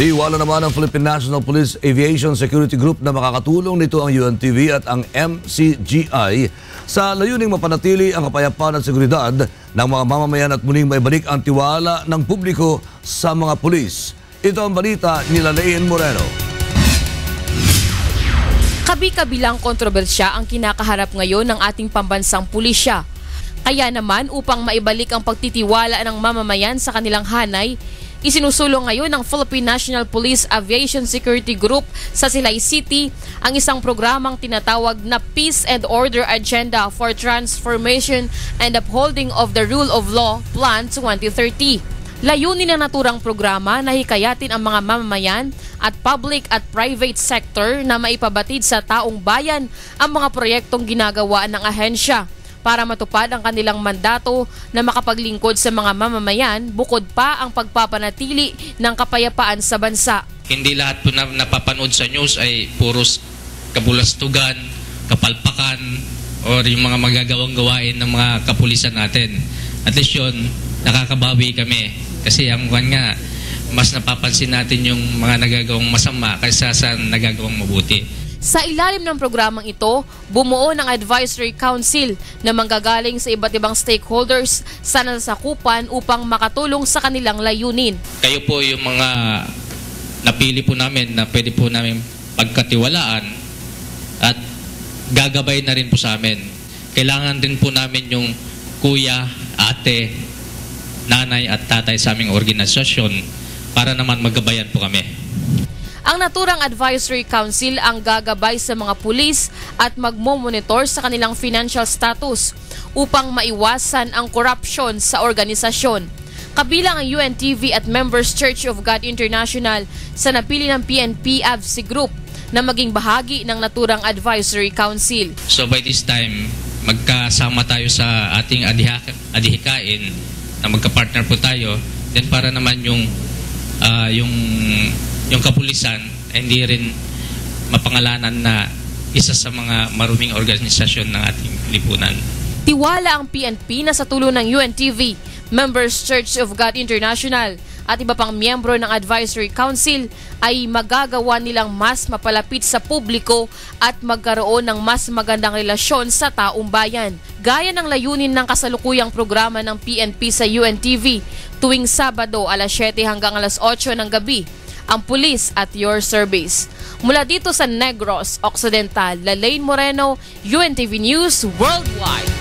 Tiwala naman ng Philippine National Police Aviation Security Group na makakatulong nito ang UNTV at ang MCGI sa layuning mapanatili ang kapayapaan at seguridad ng mga mamamayan at muling maibalik ang tiwala ng publiko sa mga pulis. Ito ang balita ni Lalaine Moreno. Kabi-kabilang kontrobersya ang kinakaharap ngayon ng ating pambansang pulisya. Kaya naman upang maibalik ang pagtitiwala ng mamamayan sa kanilang hanay, isinusulong ngayon ng Philippine National Police Aviation Security Group sa Silay City ang isang programang tinatawag na Peace and Order Agenda for Transformation and Upholding of the Rule of Law Plan 2030. Layunin ng naturang programa na hikayatin ang mga mamamayan at public at private sector na maipabatid sa taong bayan ang mga proyektong ginagawa ng ahensya para matupad ang kanilang mandato na makapaglingkod sa mga mamamayan bukod pa ang pagpapanatili ng kapayapaan sa bansa. Hindi lahat po na napapanood sa news ay puros kabulastugan, kapalpakan, or yung mga magagawang gawain ng mga kapulisan natin. At least yun, nakakabawi kami. Kasi ang kwan nga, mas napapansin natin yung mga nagagawang masama kaysa sa nagagawang mabuti. Sa ilalim ng programang ito, bumuo ng Advisory Council na manggagaling sa iba't ibang stakeholders sa nasasakupan upang makatulong sa kanilang layunin. Kayo po yung mga napili po namin na pwede po namin pagkatiwalaan at gagabay na rin po sa amin. Kailangan din po namin yung kuya, ate, nanay at tatay sa aming organisasyon para naman magabayan po kami. Ang naturang advisory council ang gagabay sa mga pulis at magmo-monitor sa kanilang financial status upang maiwasan ang corruption sa organisasyon. Kabilang ang UNTV at Members Church of God International sa napili ng PNP AVC Group na maging bahagi ng naturang advisory council. So by this time, magkasama tayo sa ating adihikain na magka-partner po tayo. Then para naman yung ah, yung yung kapulisan ay hindi rin mapangalanan na isa sa mga maruming organisasyon ng ating lipunan. Tiwala ang PNP na sa tulong ng UNTV, Members Church of God International at iba pang miyembro ng Advisory Council ay magagawa nilang mas mapalapit sa publiko at magkaroon ng mas magandang relasyon sa taong bayan. Gaya ng layunin ng kasalukuyang programa ng PNP sa UNTV tuwing Sabado alas 7 hanggang alas 8 ng gabi ang pulis at your service. Mula dito sa Negros Occidental, Lalaine Moreno, UNTV News Worldwide.